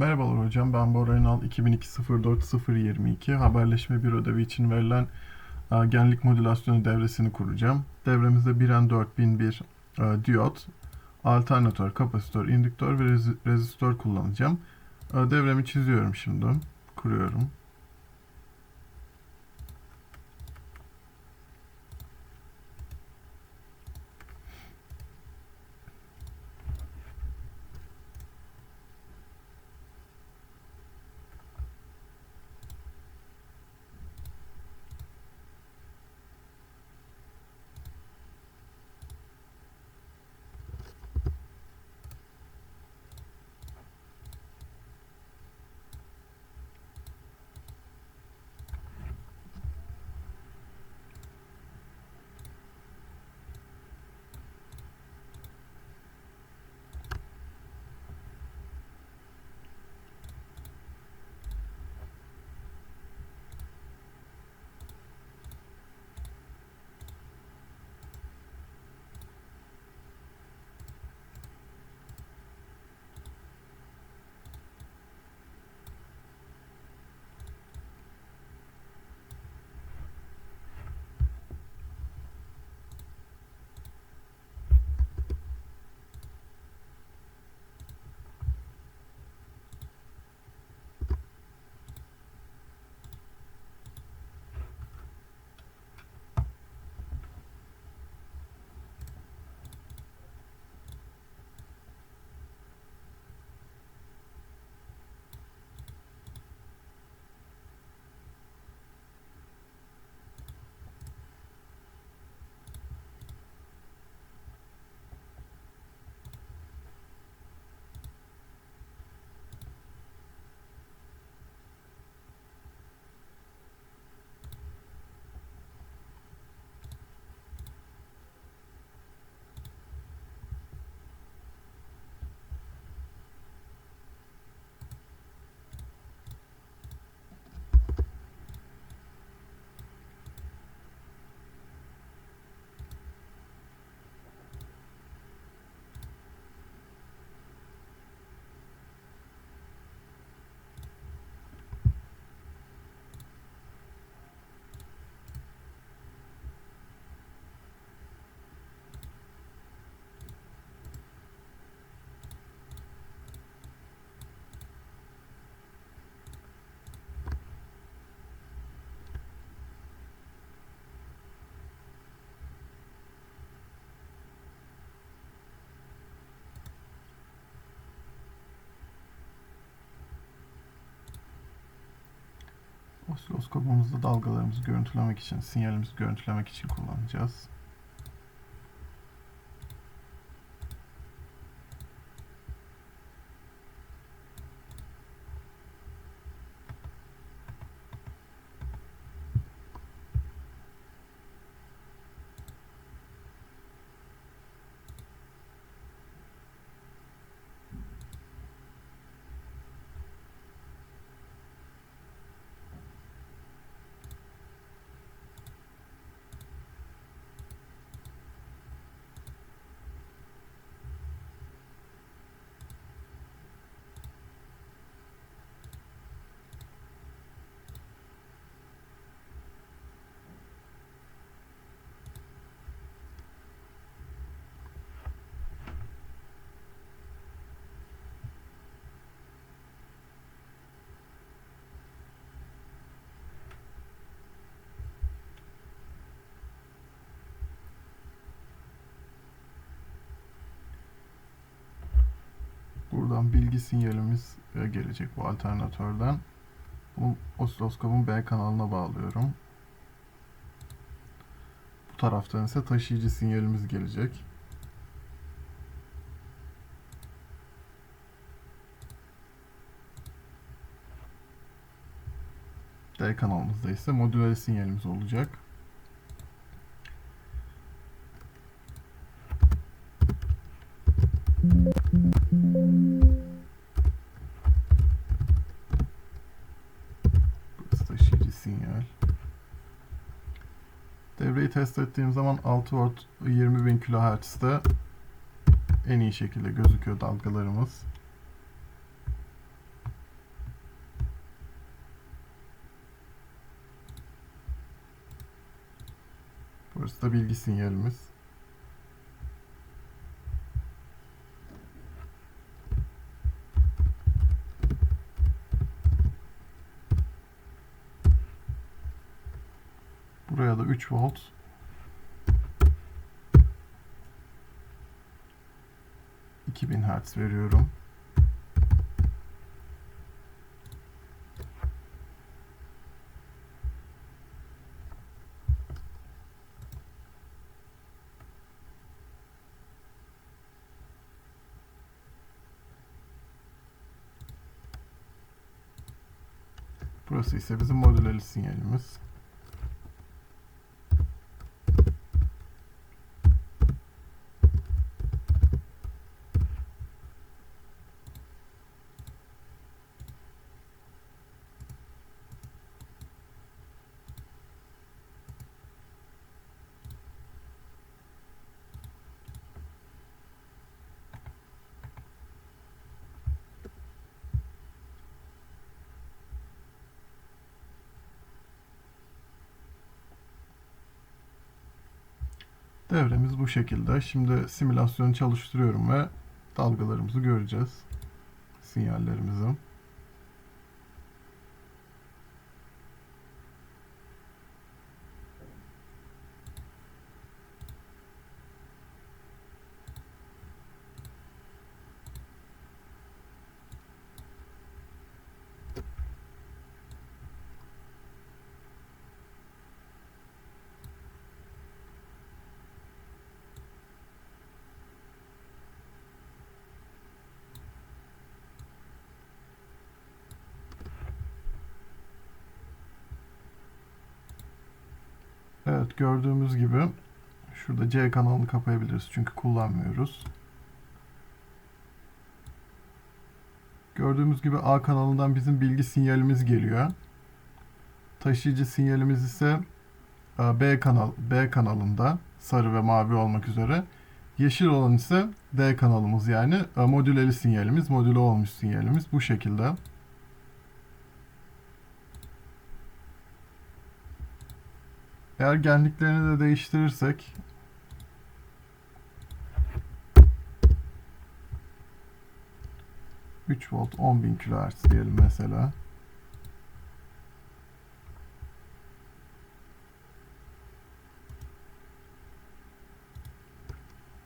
Merhabalar hocam, ben Bora Ünal. 2002-04-022 haberleşme bir ödevi için verilen e, genlik modülasyonu devresini kuracağım. Devremizde 1N4001 e, diyot, alternatör, kapasitör, indüktör ve rezi- rezistör kullanacağım. E, devremi çiziyorum şimdi. Kuruyorum. Osiloskopumuzda dalgalarımızı görüntülemek için, sinyalimizi görüntülemek için kullanacağız. Buradan bilgi sinyalimiz e, gelecek bu alternatörden. Bu osiloskopun B kanalına bağlıyorum. Bu taraftan ise taşıyıcı sinyalimiz gelecek. D kanalımızda ise modüler sinyalimiz olacak. Test ettiğim zaman 6 volt 20.000 kHz'de en iyi şekilde gözüküyor dalgalarımız. Burası da bilgi sinyalimiz. Buraya da 3 volt ...2000 Hz veriyorum. Burası ise bizim modülerli sinyalimiz. Devremiz bu şekilde. Şimdi simülasyonu çalıştırıyorum ve dalgalarımızı göreceğiz. Sinyallerimizi. Evet gördüğümüz gibi şurada C kanalını kapayabiliriz çünkü kullanmıyoruz. Gördüğümüz gibi A kanalından bizim bilgi sinyalimiz geliyor. Taşıyıcı sinyalimiz ise e, B kanal B kanalında sarı ve mavi olmak üzere. Yeşil olan ise D kanalımız yani e, modüleli sinyalimiz, modüle olmuş sinyalimiz bu şekilde. Eğer genliklerini de değiştirirsek ...3 volt 10.000 kHz diyelim mesela.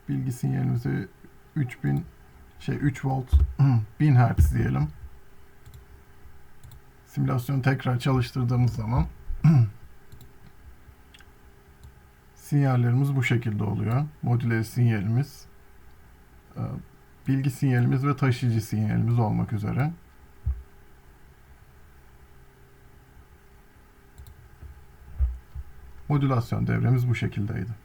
Bilgi sinyalimizi 3000 şey 3 volt 1000 Hz diyelim. Simülasyonu tekrar çalıştırdığımız zaman Sinyallerimiz bu şekilde oluyor. Modüler sinyalimiz, e, bilgi sinyalimiz ve taşıyıcı sinyalimiz olmak üzere. Modülasyon devremiz bu şekildeydi.